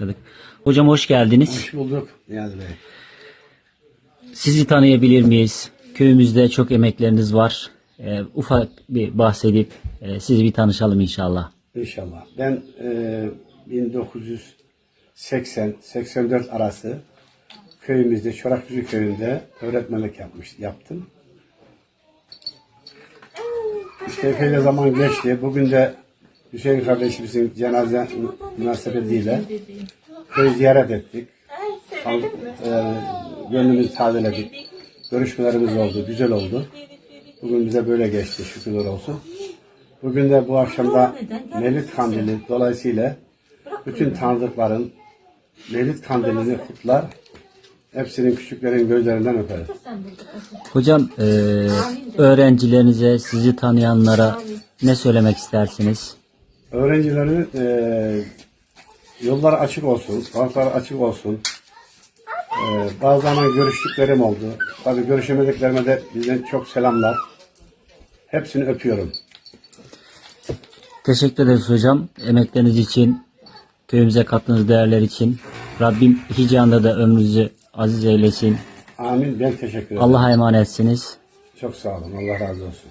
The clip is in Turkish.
başladık. Hocam hoş geldiniz. Hoş bulduk Niyazi Bey. Sizi tanıyabilir miyiz? Köyümüzde çok emekleriniz var. Ee, ufak bir bahsedip e, sizi bir tanışalım inşallah. İnşallah. Ben e, 1980-84 arası köyümüzde, Çoraklıcı köyünde öğretmenlik yapmış, yaptım. İşte epey zaman geçti. Bugün de Hüseyin kardeşimizin cenaze münasebetiyle köyü ziyaret ettik. Al- e, gönlümüzü tazeledik. Görüşmelerimiz oldu, güzel oldu. Bugün bize böyle geçti şükürler olsun. Bugün de bu akşamda Mevlid Kandili dolayısıyla bütün tanıdıkların Mevlid Kandilini kutlar. Hepsinin küçüklerin gözlerinden öperim. Hocam e, öğrencilerinize, sizi tanıyanlara ne söylemek istersiniz? Öğrencilerin eee yollar açık olsun, parklar açık olsun. Eee bazılarına görüştüklerim oldu. Tabii görüşemediklerime de bizden çok selamlar. Hepsini öpüyorum. Teşekkür ederiz hocam. Emekleriniz için, köyümüze kattığınız değerler için. Rabbim iki cihanda da ömrünüzü aziz eylesin. Amin. Ben teşekkür ederim. Allah'a emanetsiniz. Çok sağ olun. Allah razı olsun.